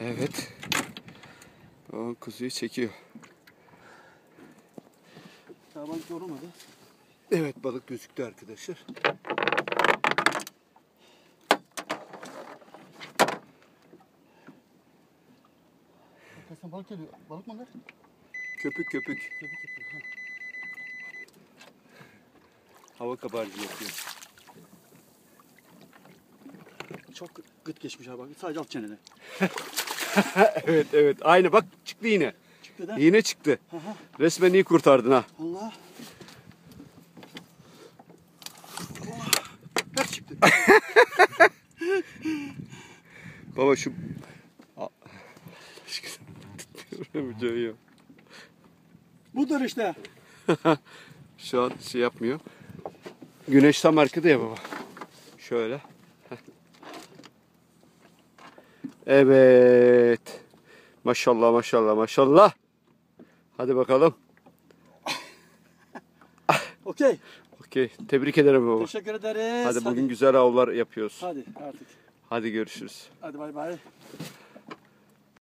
Evet. O kuzuyu çekiyor. Daha balık yorulmadı. Evet balık gözüktü arkadaşlar. Arkasından balık geliyor. Balık mı onlar? Köpük köpük. Köpük. Ha. Hava kabarcı yapıyor. Çok gıt geçmiş abi. bak. Sadece alt çeneni. evet evet aynı bak çıktı yine. Çıktı da. Yine çıktı. Aha. Resmen iyi kurtardın ha. Allah. Allah. Hep çıktı. Baba şu... Budur işte. Şu an şey yapmıyor. Güneş tam arkada ya baba. Şöyle. Heh. Evet. Maşallah maşallah maşallah. Hadi bakalım. Okey. Okey. Tebrik ederim baba. Teşekkür ederiz. Hadi bugün güzel avlar yapıyoruz. Hadi artık. Hadi görüşürüz. Hadi bay bay.